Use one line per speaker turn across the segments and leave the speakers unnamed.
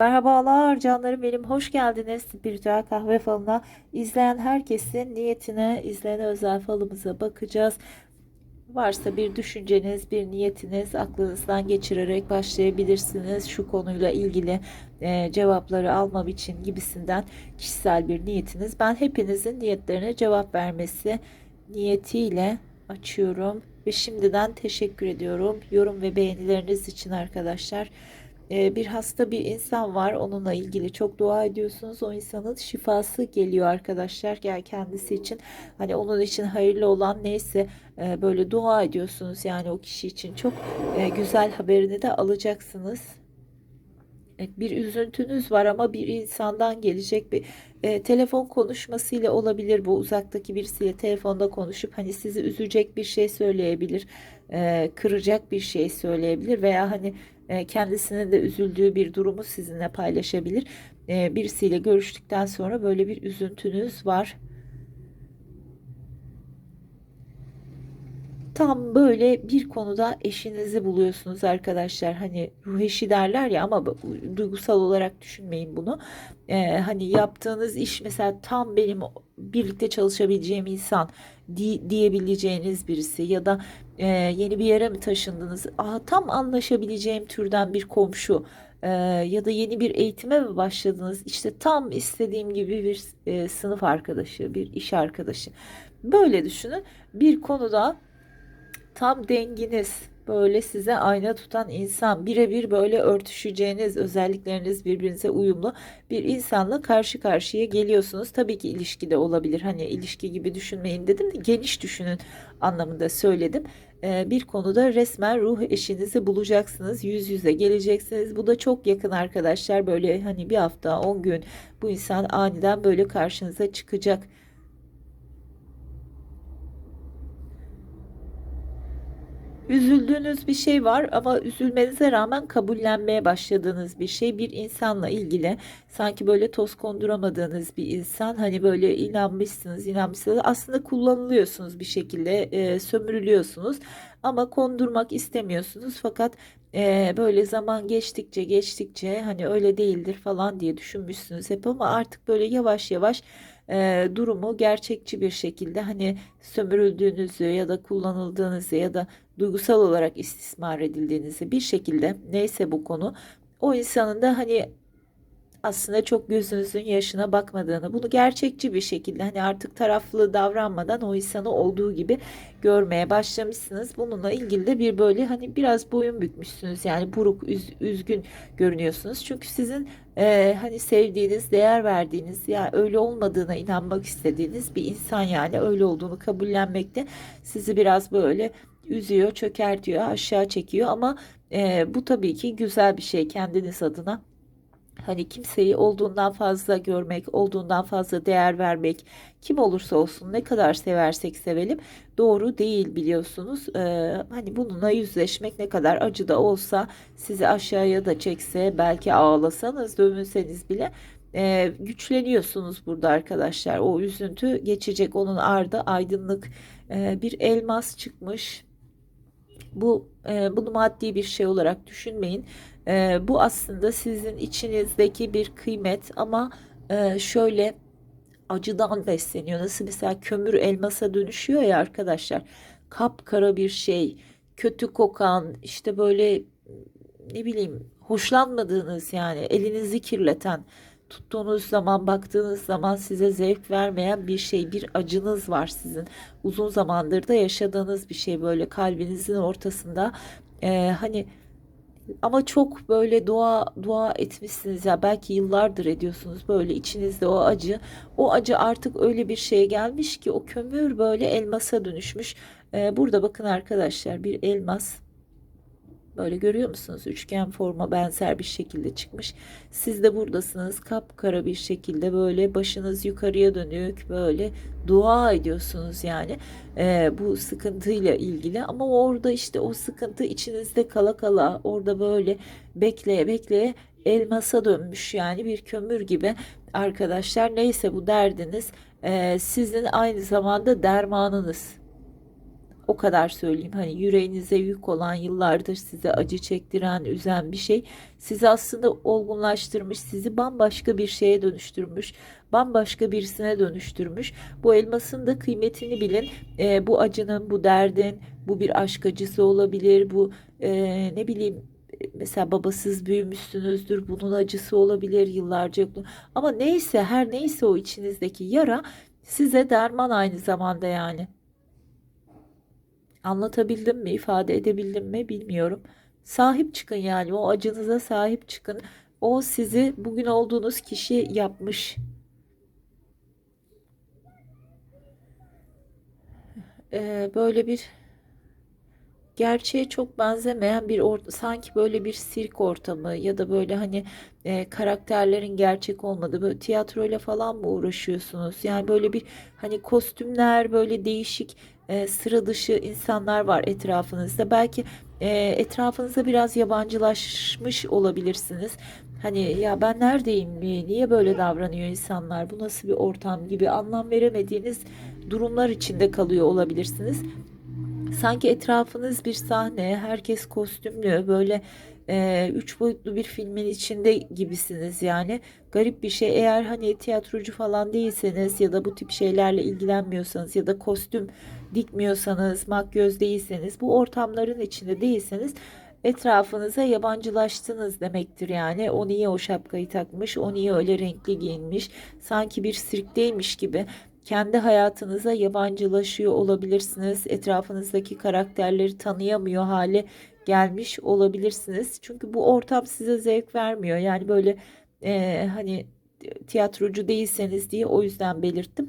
Merhabalar canlarım benim hoş geldiniz Spiritüel Kahve Falı'na. İzleyen herkesin niyetine izleyene özel falımıza bakacağız. Varsa bir düşünceniz bir niyetiniz aklınızdan geçirerek başlayabilirsiniz. Şu konuyla ilgili e, cevapları almam için gibisinden kişisel bir niyetiniz. Ben hepinizin niyetlerine cevap vermesi niyetiyle açıyorum ve şimdiden teşekkür ediyorum. Yorum ve beğenileriniz için arkadaşlar bir hasta bir insan var. Onunla ilgili çok dua ediyorsunuz. O insanın şifası geliyor arkadaşlar. Yani kendisi için hani onun için hayırlı olan neyse e, böyle dua ediyorsunuz. Yani o kişi için çok e, güzel haberini de alacaksınız. Evet, bir üzüntünüz var ama bir insandan gelecek bir e, telefon konuşmasıyla olabilir bu uzaktaki birisiyle telefonda konuşup hani sizi üzecek bir şey söyleyebilir e, kıracak bir şey söyleyebilir veya hani e, kendisine de üzüldüğü bir durumu sizinle paylaşabilir. E, birisiyle görüştükten sonra böyle bir üzüntünüz var Tam böyle bir konuda eşinizi buluyorsunuz arkadaşlar. Hani ruh eşi derler ya ama duygusal olarak düşünmeyin bunu. Ee, hani yaptığınız iş mesela tam benim birlikte çalışabileceğim insan di- diyebileceğiniz birisi ya da e, yeni bir yere mi taşındınız? Aa, tam anlaşabileceğim türden bir komşu. Ee, ya da yeni bir eğitime mi başladınız? İşte tam istediğim gibi bir e, sınıf arkadaşı, bir iş arkadaşı. Böyle düşünün. Bir konuda Tam denginiz böyle size ayna tutan insan birebir böyle örtüşeceğiniz özellikleriniz birbirinize uyumlu bir insanla karşı karşıya geliyorsunuz. Tabii ki ilişkide olabilir. Hani ilişki gibi düşünmeyin dedim de geniş düşünün anlamında söyledim. Ee, bir konuda resmen ruh eşinizi bulacaksınız. Yüz yüze geleceksiniz. Bu da çok yakın arkadaşlar. Böyle hani bir hafta 10 gün bu insan aniden böyle karşınıza çıkacak. Üzüldüğünüz bir şey var ama üzülmenize rağmen kabullenmeye başladığınız bir şey. Bir insanla ilgili sanki böyle toz konduramadığınız bir insan hani böyle inanmışsınız inanmışsınız. Aslında kullanılıyorsunuz bir şekilde e, sömürülüyorsunuz ama kondurmak istemiyorsunuz. Fakat e, böyle zaman geçtikçe geçtikçe hani öyle değildir falan diye düşünmüşsünüz hep ama artık böyle yavaş yavaş e, durumu gerçekçi bir şekilde hani sömürüldüğünüzü ya da kullanıldığınızı ya da duygusal olarak istismar edildiğinizi bir şekilde neyse bu konu o insanın da hani aslında çok gözünüzün yaşına bakmadığını, bunu gerçekçi bir şekilde hani artık taraflı davranmadan o insanı olduğu gibi görmeye başlamışsınız. Bununla ilgili de bir böyle hani biraz boyun bükmüşsünüz. Yani buruk, üz- üzgün görünüyorsunuz. Çünkü sizin e, hani sevdiğiniz, değer verdiğiniz ya öyle olmadığına inanmak istediğiniz bir insan yani öyle olduğunu kabullenmekte sizi biraz böyle üzüyor, çökertiyor, aşağı çekiyor ama e, bu tabii ki güzel bir şey kendiniz adına. Hani kimseyi olduğundan fazla görmek, olduğundan fazla değer vermek, kim olursa olsun ne kadar seversek sevelim doğru değil biliyorsunuz. Ee, hani bununla yüzleşmek ne kadar acı da olsa sizi aşağıya da çekse belki ağlasanız dövünseniz bile e, güçleniyorsunuz burada arkadaşlar. O üzüntü geçecek onun ardı aydınlık e, bir elmas çıkmış. Bu e, bunu maddi bir şey olarak düşünmeyin. E, bu aslında sizin içinizdeki bir kıymet ama e, şöyle acıdan besleniyor. Nasıl mesela kömür elmasa dönüşüyor ya arkadaşlar. Kapkara bir şey, kötü kokan, işte böyle ne bileyim hoşlanmadığınız yani elinizi kirleten, tuttuğunuz zaman baktığınız zaman size zevk vermeyen bir şey, bir acınız var sizin. Uzun zamandır da yaşadığınız bir şey böyle kalbinizin ortasında. Ee, hani ama çok böyle dua dua etmişsiniz ya belki yıllardır ediyorsunuz böyle içinizde o acı. O acı artık öyle bir şeye gelmiş ki o kömür böyle elmasa dönüşmüş. Ee, burada bakın arkadaşlar bir elmas Böyle görüyor musunuz? Üçgen forma benzer bir şekilde çıkmış. Siz de buradasınız kapkara bir şekilde böyle başınız yukarıya dönük böyle dua ediyorsunuz yani Ee, bu sıkıntıyla ilgili. Ama orada işte o sıkıntı içinizde kala kala orada böyle bekleye bekleye elmasa dönmüş yani bir kömür gibi arkadaşlar. Neyse bu derdiniz ee, sizin aynı zamanda dermanınız O kadar söyleyeyim. Hani yüreğinize yük olan yıllardır size acı çektiren, üzen bir şey sizi aslında olgunlaştırmış, sizi bambaşka bir şeye dönüştürmüş, bambaşka birisine dönüştürmüş. Bu elmasın da kıymetini bilin. Ee, bu acının, bu derdin, bu bir aşk acısı olabilir, bu e, ne bileyim mesela babasız büyümüşsünüzdür. Bunun acısı olabilir yıllarca. Ama neyse her neyse o içinizdeki yara size derman aynı zamanda yani. Anlatabildim mi, ifade edebildim mi bilmiyorum. Sahip çıkın yani o acınıza sahip çıkın. O sizi bugün olduğunuz kişi yapmış. Ee, böyle bir gerçeğe çok benzemeyen bir or sanki böyle bir sirk ortamı ya da böyle hani e, karakterlerin gerçek olmadığı böyle tiyatroyla falan mı uğraşıyorsunuz? Yani böyle bir hani kostümler böyle değişik e, sıra dışı insanlar var etrafınızda. Belki e, etrafınıza biraz yabancılaşmış olabilirsiniz. Hani ya ben neredeyim, niye böyle davranıyor insanlar, bu nasıl bir ortam gibi anlam veremediğiniz durumlar içinde kalıyor olabilirsiniz. Sanki etrafınız bir sahne, herkes kostümlü, böyle e, üç boyutlu bir filmin içinde gibisiniz yani. Garip bir şey. Eğer hani tiyatrocu falan değilseniz ya da bu tip şeylerle ilgilenmiyorsanız ya da kostüm dikmiyorsanız, makyöz değilseniz, bu ortamların içinde değilseniz etrafınıza yabancılaştınız demektir yani. O niye o şapkayı takmış, o niye öyle renkli giyinmiş, sanki bir sirkteymiş gibi kendi hayatınıza yabancılaşıyor olabilirsiniz. Etrafınızdaki karakterleri tanıyamıyor hale gelmiş olabilirsiniz. Çünkü bu ortam size zevk vermiyor. Yani böyle e, hani tiyatrocu değilseniz diye o yüzden belirttim.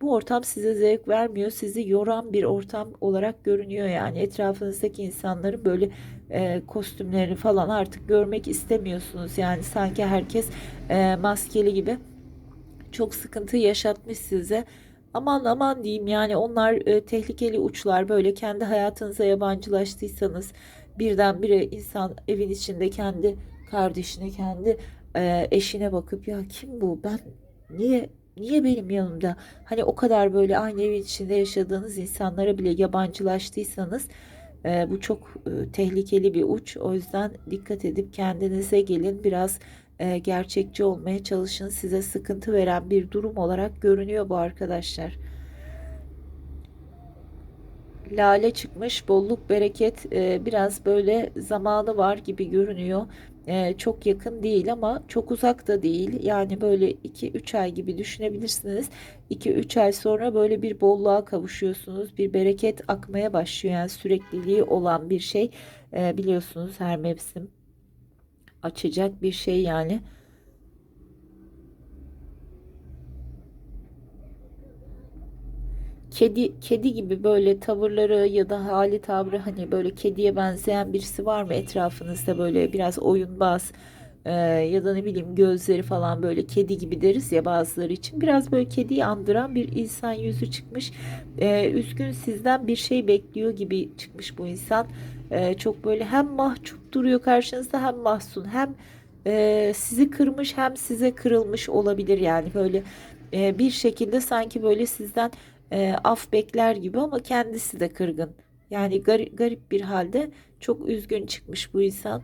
Bu ortam size zevk vermiyor, sizi yoran bir ortam olarak görünüyor yani. Etrafınızdaki insanların böyle e, kostümleri falan artık görmek istemiyorsunuz yani. Sanki herkes e, maskeli gibi çok sıkıntı yaşatmış size. Aman aman diyeyim yani onlar e, tehlikeli uçlar böyle kendi hayatınıza yabancılaştıysanız birdenbire insan evin içinde kendi kardeşine kendi e, eşine bakıp ya kim bu? Ben niye niye benim yanımda hani o kadar böyle aynı evin içinde yaşadığınız insanlara bile yabancılaştıysanız e, bu çok e, tehlikeli bir uç o yüzden dikkat edip kendinize gelin biraz e, gerçekçi olmaya çalışın. Size sıkıntı veren bir durum olarak görünüyor bu arkadaşlar. Lale çıkmış, bolluk, bereket e, biraz böyle zamanı var gibi görünüyor. E, çok yakın değil ama çok uzak da değil. Yani böyle 2-3 ay gibi düşünebilirsiniz. 2-3 ay sonra böyle bir bolluğa kavuşuyorsunuz. Bir bereket akmaya başlıyor. Yani sürekliliği olan bir şey e, biliyorsunuz her mevsim açacak bir şey yani. Kedi kedi gibi böyle tavırları ya da hali tavrı hani böyle kediye benzeyen birisi var mı etrafınızda böyle biraz oyunbaz e, ya da ne bileyim gözleri falan böyle kedi gibi deriz ya bazıları için biraz böyle kediyi andıran bir insan yüzü çıkmış. E, üzgün sizden bir şey bekliyor gibi çıkmış bu insan. E, çok böyle hem mahcup duruyor karşınızda hem mahzun hem e, sizi kırmış hem size kırılmış olabilir yani böyle e, bir şekilde sanki böyle sizden e, af bekler gibi ama kendisi de kırgın. Yani garip, garip bir halde çok üzgün çıkmış bu insan.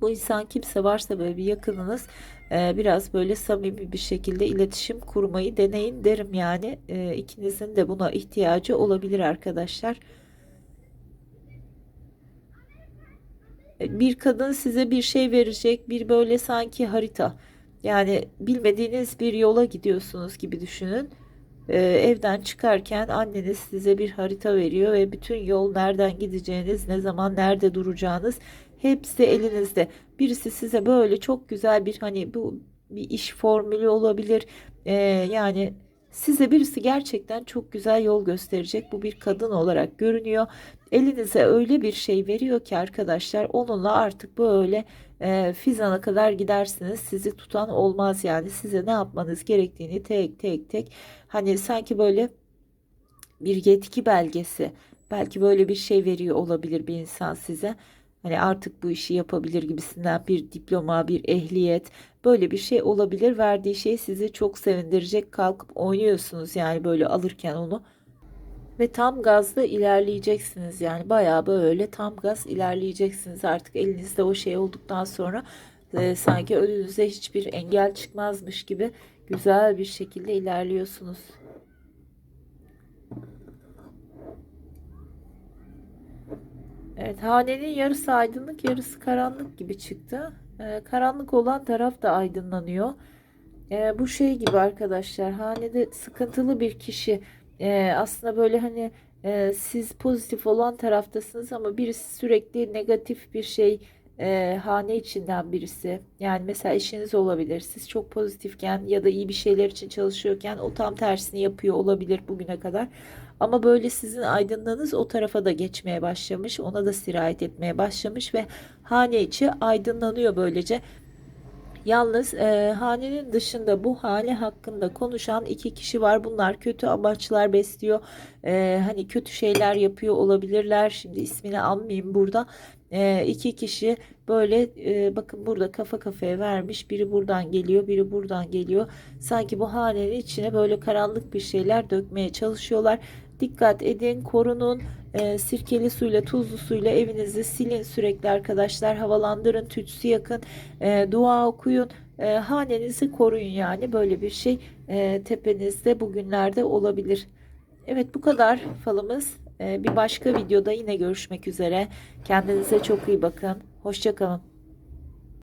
Bu insan kimse varsa böyle bir yakınınız e, biraz böyle samimi bir şekilde iletişim kurmayı deneyin derim yani. E, ikinizin de buna ihtiyacı olabilir arkadaşlar. bir kadın size bir şey verecek bir böyle sanki harita yani bilmediğiniz bir yola gidiyorsunuz gibi düşünün evden çıkarken anneniz size bir harita veriyor ve bütün yol nereden gideceğiniz ne zaman nerede duracağınız hepsi elinizde birisi size böyle çok güzel bir hani bu bir iş formülü olabilir ee, yani Size birisi gerçekten çok güzel yol gösterecek. Bu bir kadın olarak görünüyor. Elinize öyle bir şey veriyor ki arkadaşlar onunla artık böyle e, fizana kadar gidersiniz. Sizi tutan olmaz yani. Size ne yapmanız gerektiğini tek tek tek hani sanki böyle bir yetki belgesi belki böyle bir şey veriyor olabilir bir insan size. Hani artık bu işi yapabilir gibisinden bir diploma, bir ehliyet böyle bir şey olabilir. Verdiği şey sizi çok sevindirecek. Kalkıp oynuyorsunuz yani böyle alırken onu. Ve tam gazda ilerleyeceksiniz yani bayağı böyle tam gaz ilerleyeceksiniz artık elinizde o şey olduktan sonra e, sanki önünüze hiçbir engel çıkmazmış gibi güzel bir şekilde ilerliyorsunuz. Evet, hanenin yarısı aydınlık, yarısı karanlık gibi çıktı. Ee, karanlık olan taraf da aydınlanıyor. Ee, bu şey gibi arkadaşlar, hanede sıkıntılı bir kişi. Ee, aslında böyle hani e, siz pozitif olan taraftasınız ama birisi sürekli negatif bir şey e, hane içinden birisi. Yani mesela eşiniz olabilir. Siz çok pozitifken ya da iyi bir şeyler için çalışıyorken o tam tersini yapıyor olabilir bugüne kadar. Ama böyle sizin aydınlığınız o tarafa da geçmeye başlamış, ona da sirayet etmeye başlamış ve hane içi aydınlanıyor böylece. Yalnız e, hanenin dışında bu hane hakkında konuşan iki kişi var. Bunlar kötü amaçlar besliyor. E, hani kötü şeyler yapıyor olabilirler. Şimdi ismini almayayım burada. E, iki kişi böyle e, bakın burada kafa kafaya vermiş. Biri buradan geliyor, biri buradan geliyor. Sanki bu hanenin içine böyle karanlık bir şeyler dökmeye çalışıyorlar. Dikkat edin, korunun. E, sirkeli suyla, tuzlu suyla evinizi silin sürekli arkadaşlar. Havalandırın, tütsü yakın, e, dua okuyun. E, hanenizi koruyun yani böyle bir şey e, tepenizde bugünlerde olabilir. Evet bu kadar falımız. E, bir başka videoda yine görüşmek üzere. Kendinize çok iyi bakın. Hoşça kalın.